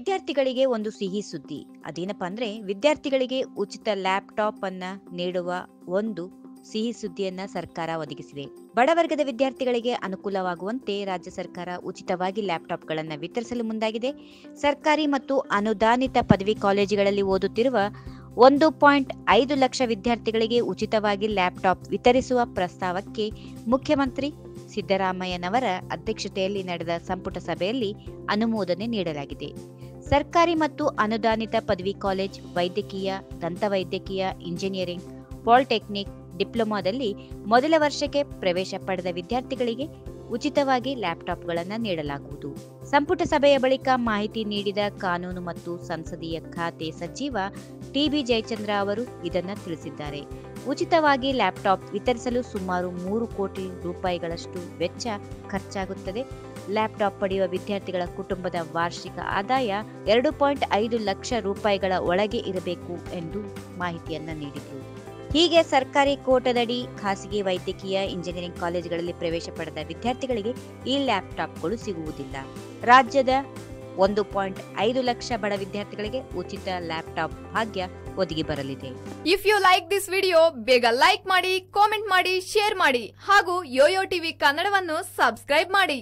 ವಿದ್ಯಾರ್ಥಿಗಳಿಗೆ ಒಂದು ಸಿಹಿ ಸುದ್ದಿ. ಅದೇನಪ್ಪ ಅಂದ್ರೆ, ವಿದ್ಯಾರ್ಥಿಗಳಿಗೆ ಉಚಿತ ಲ್ಯಾಪ್ಟಾಪ್ ಅನ್ನ ನೀಡುವ ಒಂದು ಸಿಹಿ ಸುದ್ದಿಯನ್ನ ಸರ್ಕಾರ ಒದಗಿಸಿದೆ. ಬಡವರ್ಗದ ವಿದ್ಯಾರ್ಥಿಗಳಿಗೆ ಅನುಕೂಲವಾಗುವಂತೆ ರಾಜ್ಯ ಸರ್ಕಾರ ಉಚಿತವಾಗಿ ಲ್ಯಾಪ್ಟಾಪ್ಗಳನ್ನು ವಿತರಿಸಲು ಮುಂದಾಗಿದೆ. ಸರ್ಕಾರಿ ಮತ್ತು ಅನುದಾನಿತ ಪದವಿ ಕಾಲೇಜುಗಳಲ್ಲಿ ಓದುತ್ತಿರುವ ಒಂದು ಪಾಯಿಂಟ್ ಐದು ಲಕ್ಷ ವಿದ್ಯಾರ್ಥಿಗಳಿಗೆ ಉಚಿತವಾಗಿ ಲ್ಯಾಪ್ಟಾಪ್ ವಿತರಿಸುವ ಪ್ರಸ್ತಾವಕ್ಕೆ ಮುಖ್ಯಮಂತ್ರಿ ಸಿದ್ದರಾಮಯ್ಯನವರ ಅಧ್ಯಕ್ಷತೆಯಲ್ಲಿ ನಡೆದ ಸಂಪುಟ ಸಭೆಯಲ್ಲಿ ಅನುಮೋದನೆ ನೀಡಲಾಗಿದೆ. ಸರ್ಕಾರಿ ಮತ್ತು ಅನುದಾನಿತ ಪದವಿ ಕಾಲೇಜ್, ವೈದ್ಯಕೀಯ, ದಂತವೈದ್ಯಕೀಯ, ಇಂಜಿನಿಯರಿಂಗ್, ಪಾಲಿಟೆಕ್ನಿಕ್, ಡಿಪ್ಲೊಮಾದಲ್ಲಿ ಮೊದಲ ವರ್ಷಕ್ಕೆ ಪ್ರವೇಶ ಪಡೆದ ವಿದ್ಯಾರ್ಥಿಗಳಿಗೆ ಉಚಿತವಾಗಿ ಲ್ಯಾಪ್ಟಾಪ್ಗಳನ್ನು ನೀಡಲಾಗುವುದು. ಸಂಪುಟ ಸಭೆಯ ಬಳಿಕ ಮಾಹಿತಿ ನೀಡಿದ ಕಾನೂನು ಮತ್ತು ಸಂಸದೀಯ ಖಾತೆ ಸಚಿವ ಟಿಬಿ ಜಯಚಂದ್ರ ಅವರು ಇದನ್ನು ತಿಳಿಸಿದ್ದಾರೆ. ಉಚಿತವಾಗಿ ಲ್ಯಾಪ್ಟಾಪ್ ವಿತರಿಸಲು ಸುಮಾರು ಮೂರು ಕೋಟಿ ರೂಪಾಯಿಗಳಷ್ಟು ವೆಚ್ಚ ಖರ್ಚಾಗುತ್ತದೆ. ಲ್ಯಾಪ್ಟಾಪ್ ಪಡೆಯುವ ವಿದ್ಯಾರ್ಥಿಗಳ ಕುಟುಂಬದ ವಾರ್ಷಿಕ ಆದಾಯ ಎರಡು ಪಾಯಿಂಟ್ ಐದು ಲಕ್ಷ ರೂಪಾಯಿಗಳ ಒಳಗೆ ಇರಬೇಕು ಎಂದು ಮಾಹಿತಿಯನ್ನು ನೀಡಿದರು. ಹೀಗೆ ಸರ್ಕಾರಿ ಕೋಟದಡಿ ಖಾಸಗಿ ವೈದ್ಯಕೀಯ ಇಂಜಿನಿಯರಿಂಗ್ ಕಾಲೇಜುಗಳಲ್ಲಿ ಪ್ರವೇಶ ಪಡೆದ ವಿದ್ಯಾರ್ಥಿಗಳಿಗೆ ಈ ಲ್ಯಾಪ್ಟಾಪ್ಗಳು ಸಿಗುವುದಿಲ್ಲ. ರಾಜ್ಯದ ಒಂದು ಪಾಯಿಂಟ್ ಐದು ಲಕ್ಷ ಬಡ ವಿದ್ಯಾರ್ಥಿಗಳಿಗೆ ಉಚಿತ ಲ್ಯಾಪ್ಟಾಪ್ ಭಾಗ್ಯ ಒದಗಿ ಬರಲಿದೆ. If you like this video ಬೇಗ ಲೈಕ್ ಮಾಡಿ ಕಾಮೆಂಟ್ ಮಾಡಿ ಶೇರ್ ಮಾಡಿ ಹಾಗೂ ಯೋಯೋ ಟಿವಿ ಕನ್ನಡವನ್ನು ಸಬ್ಸ್ಕ್ರೈಬ್ ಮಾಡಿ.